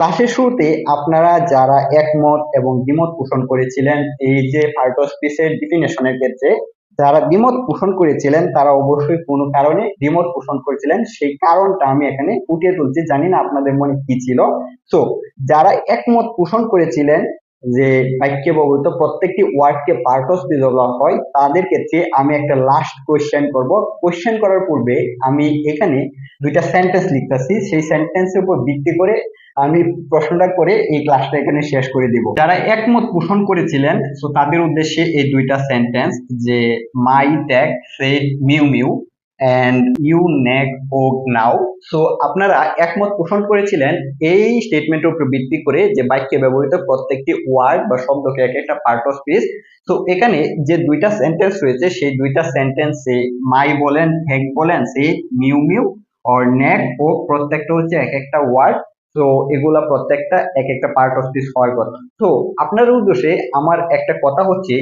ক্লাসের শুরুতে আপনারা যারা একমত এবং দ্বিমত পোষণ করেছিলেন, এই যে পার্টোস্পিসের ডিফিনেশনের ক্ষেত্রে, যারা দ্বিমত পোষণ করেছিলেন, তারা অবশ্যই কোনো কারণে দ্বিমত পোষণ করেছিলেন। সেই কারণটা আমি এখানে উঠিয়ে তুলছি। জানি না আপনাদের মনে কি ছিল। তো যারা একমত পোষণ করেছিলেন যে বাক্যে ব্যবহৃত প্রত্যেকটি ওয়ার্ডকে পার্টস দিয়ে বলা হয়, তাদের ক্ষেত্রে আমি একটা লাস্ট কোয়েশ্চেন করব। কোয়েশ্চেন করার পূর্বে আমি এখানে দুইটা সেন্টেন্স লিখতেছি, সেই সেন্টেন্সের উপর ভিত্তি করে আমি প্রশ্নটা করে এই ক্লাসটা এখানে শেষ করে দিব। যারা একমত পোষণ করেছিলেন তো তাদের উদ্দেশ্যে এই দুইটা সেন্টেন্স যে my tag said mew mew and you neck oak now so আপনারা একমত পোষণ করেছিলেন এই স্টেটমেন্টের উপর ভিত্তি করে যে বাক্যে ব্যবহৃত প্রত্যেকটি ওয়ার্ড বা শব্দকে এক একটা পার্ট অফ স্পিচ তো এখানে যে দুইটা সেন্টেন্স রয়েছে, সেই দুইটা সেন্টেন্সে মাই বলেন হেক বলেন সে মিউ মিউ অর নেক ওক প্রত্যেকটা হচ্ছে এক একটা ওয়ার্ড তো এগুলা প্রত্যেকটা এক একটা পার্ট অফ স্পিচ হওয়ার কথা তো আপনার উদ্দেশ্যে আমার একটা কথা হচ্ছে,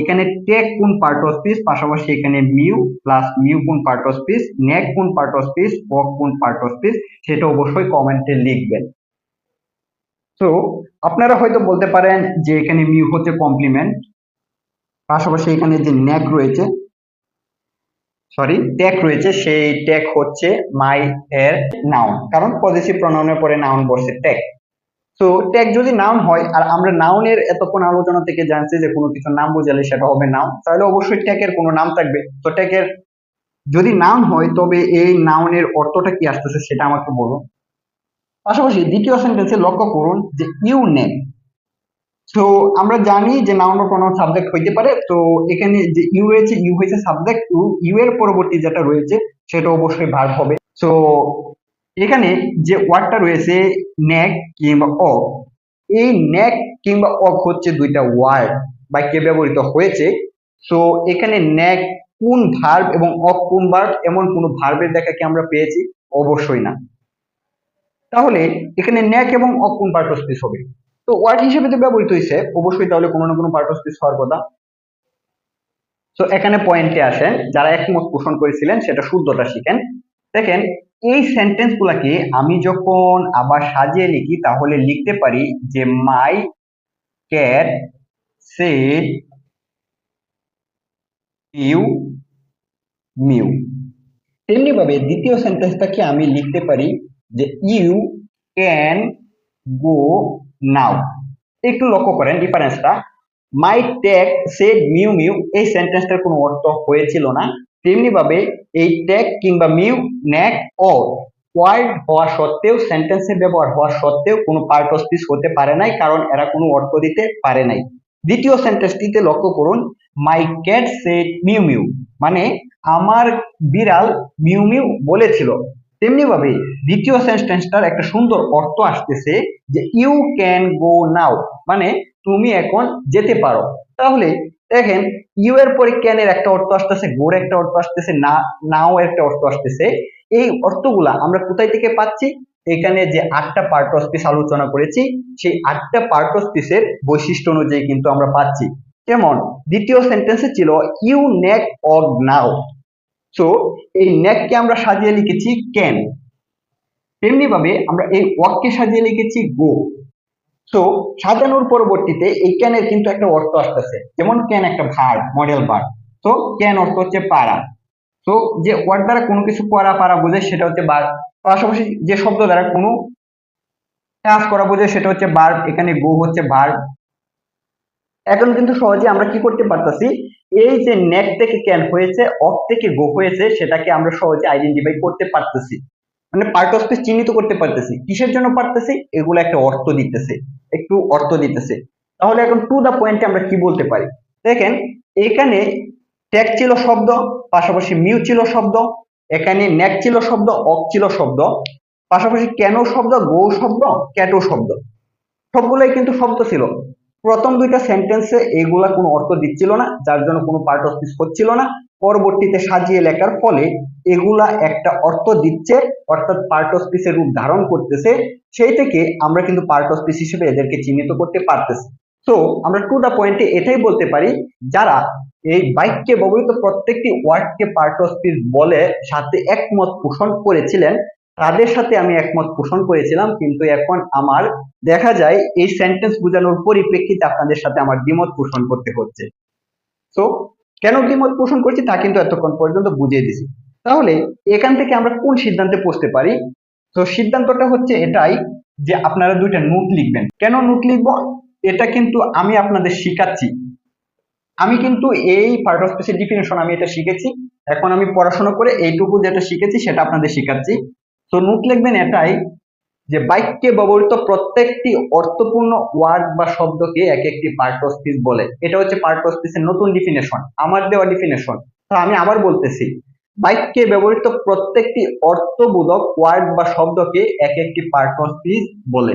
এখানে টেক কোন পার্ট অফ স্পিচ পাশাপাশি এখানে মিউ প্লাস মিউ কোন পার্ট অফ স্পিচ নেক কোন পার্ট অফ স্পিচ ওক কোন পার্ট অফ স্পিচ সেটা অবশ্যই কমেন্টে লিখবেন। তো আপনারা হয়তো বলতে পারেন যে এখানে মিউ হচ্ছে কমপ্লিমেন্ট পাশাপাশি এখানে যে নেক রয়েছে সরি ট্যাগ রয়েছে, সেই ট্যাগ হচ্ছে মাই এর নাউন কারণ পজিটিভ প্রনাউনের পরে নাউন বসে ট্যাগ তো ট্যাগ যদি নাউন হয়, আর আমরা নাউনের এতক্ষণ আলোচনা থেকে জানছি যে কোনো কিছু নাম বোঝালে সেটা হবে নাউন তাহলে অবশ্যই ট্যাগের কোনো নাম থাকবে। তো ট্যাগের যদি নাউন হয়, তবে এই নাউনের অর্থটা কি আসতেছে সেটা আমাকে বলুন। পাশাপাশি দ্বিতীয় সেন্টেন্সে লক্ষ্য করুন যে ইউ নেম তো আমরা জানি যে নাউন বা প্রনাউন সাবজেক্ট হইতে পারে। তো, এখানে যে ইউ রয়েছে ইউ হয়েছে সাবজেক্ট টু ইউ এর পরবর্তী যেটা রয়েছে, সেটা অবশ্যই ভার্ব হবে। তো এখানে যে ওয়ার্ডটা রয়েছে নেক কিংবা অক এই নেক কিংবা অক হচ্ছে দুইটা ওয়ার্ড বাক্যে ব্যবহৃত হয়েছে। তো এখানে নেক কোন ভার্ব এবং অক কোন ভার্ব এমন কোন ভার্বের দেখা কি আমরা পেয়েছি? অবশ্যই না। তাহলে, এখানে নেক এবং অক কোন পার্ট স্পিচ হবে? তো ওয়ার্ড হিসেবে তো ব্যবহৃত হয়েছে অবশ্যই তাহলে কোনো না কোনো পার্ট অফ স্পিচ হওয়ার কথা তো এখানে পয়েন্টে আসেন যারা একমত পোষণ করেছিলেন, সেটা শুদ্ধটা শিখেন। দেখেন, এই সেন্টেন্স গুলাকে আমি যখন আবার সাজিয়ে লিখি, তাহলে লিখতে পারি যে my cat said you mew তেমনি ভাবে দ্বিতীয় সেন্টেন্সটাকে আমি লিখতে পারি যে ইউ ক্যান গো নাও। একটু লক্ষ্য করেন ডিফারেন্সটা my tag said mew mew এই সেন্টেন্সটার কোনো অর্থ হয়েছিল না। তেমনি ভাবে এই ট্যাগ কিংবা মিউ ন্যাক ও ওয়ার্ড হওয়া সত্ত্বেও সেন্টেন্সের ব্যবহার হওয়া সত্ত্বেও কোনো পার্ট অফ স্পিচ হতে পারে নাই, কারণ এরা কোনো অর্থ দিতে পারে নাই। দ্বিতীয় সেন্টেন্সটিতে লক্ষ্য করুন my cat said mew mew মানে আমার বিড়াল মিউ মিউ বলেছিল। তেমনি ভাবে দ্বিতীয় সেন্টেন্সটার একটা সুন্দর অর্থ আসতেছে যে ইউ ক্যান গো নাও মানে তুমি এখন যেতে পারো। তাহলে দেখেন ইউ এর পরে ক্যান এর একটা অর্থ আসতেছে গোর একটা অর্থ আসতেছে, না নাও একটা অর্থ আসতেছে। এই অর্থগুলা আমরা কোথায় থেকে পাচ্ছি? এখানে যে আটটা পার্ট অফ স্পিচ আলোচনা করেছি, সেই আটটা পার্ট অফ স্পিচের বৈশিষ্ট্য অনুযায়ী কিন্তু আমরা পাচ্ছি। যেমন দ্বিতীয় সেন্টেন্সে ছিল you neck or now so এই নেককে আমরা সাজিয়ে লিখেছি ক্যান তেমনি ভাবে আমরা এই ওয়াককে সাজিয়ে লিখেছি গো। সো সাজানোর পরবর্তীতে এই ক্যানের কিন্তু একটা অর্থ আসতেছে। যেমন ক্যান একটা ভার্ব মডেল ভার্ব তো ক্যান অর্থ হচ্ছে পারা তো যে ওয়ার্ড দ্বারা কোনো কিছু করা, পারা বোঝে সেটা হচ্ছে বার পাশাপাশি যে শব্দ দ্বারা কোনো কাজ করা বোঝে সেটা হচ্ছে ভার্ব এখানে গো হচ্ছে ভার্ব এখন কিন্তু সহজে আমরা কি করতে পারতেছি? এই যে নেট থেকে ক্যান হয়েছে অফ থেকে গো হয়েছে, সেটাকে আমরা সহজে আইডেন্টিফাই করতে পারতেছি। মানে পার্ট অফ স্পিচ চিহ্নিত করতে পারতেছি। কিসের জন্য পারতেছি? এগুলো একটা অর্থ দিতেছে। একটু অর্থ দিতেছে। তাহলে এখন টু দা পয়েন্টে আমরা কি বলতে পারি? দেখেন, এখানে ট্যাগ ছিল শব্দ, পাশাপাশি মিউ ছিল শব্দ, এখানে নেক ছিল শব্দ অক ছিল শব্দ, পাশাপাশি কেন শব্দ? গো শব্দ ক্যাটো শব্দ। সবগুলোই কিন্তু শব্দ ছিল। প্রথম দুইটা সেন্টেন্সে এগুলা কোনো অর্থ দিচ্ছিল না, যার জন্য কোনো পার্ট অফ স্পিচ হচ্ছিল না। পরবর্তীতে সাজিয়ে লেখার ফলে এগুলা একটা অর্থ দিচ্ছে, অর্থাৎ পার্ট অফ স্পিচের রূপ ধারণ করতেছে, সেই থেকে আমরা কিন্তু পার্ট অফ স্পিচ হিসেবে এদেরকে চিহ্নিত করতে পারতেছি। তো আমরা টু দা পয়েন্টে এটাই বলতে পারি, যারা এই বাক্যে ব্যবহৃত প্রত্যেকটি ওয়ার্ডকে পার্ট অফ স্পিচ বলে সাথে একমত পোষণ করেছিলেন, তাদের সাথে আমি একমত পোষণ করেছিলাম, কিন্তু এখন আমার দেখা যায় এই সেন্টেন্স বোঝানোর পরিপ্রেক্ষিতে আপনাদের সাথে আমার দ্বিমত পোষণ করতে হচ্ছে। তো কেন দ্বিমত পোষণ করছি তা কিন্তু এতক্ষণ পর্যন্ত বুঝিয়ে দিছি। তাহলে এখান থেকে আমরা কোন সিদ্ধান্তে পৌঁছতে পারি? তো সিদ্ধান্তটা হচ্ছে এটাই যে আপনারা দুইটা নোট লিখবেন। কেন নোট লিখব? এটা কিন্তু আমি আপনাদের শিখাচ্ছি। আমি কিন্তু এই পার্ট অফ স্পেসের ডিফিনেশন আমি এটা শিখেছি। এখন আমি পড়াশোনা করে এইটুকু যেটা শিখেছি সেটা আপনাদের শিখাচ্ছি। তো নোট লিখবেন এটাই যে বাক্যে ব্যবহৃত প্রত্যেকটি অর্থপূর্ণ ওয়ার্ড বা শব্দকে এক একটি পার্ট অফ স্পিচ বলে। এটা হচ্ছে পার্ট অফ স্পিচের নতুন ডিফিনেশন আমার দেওয়া ডিফিনেশন তো আমি আবার বলতেছি বাক্যে ব্যবহৃত প্রত্যেকটি অর্থবোধক ওয়ার্ড বা শব্দকে এক একটি পার্ট অফ স্পিচ বলে।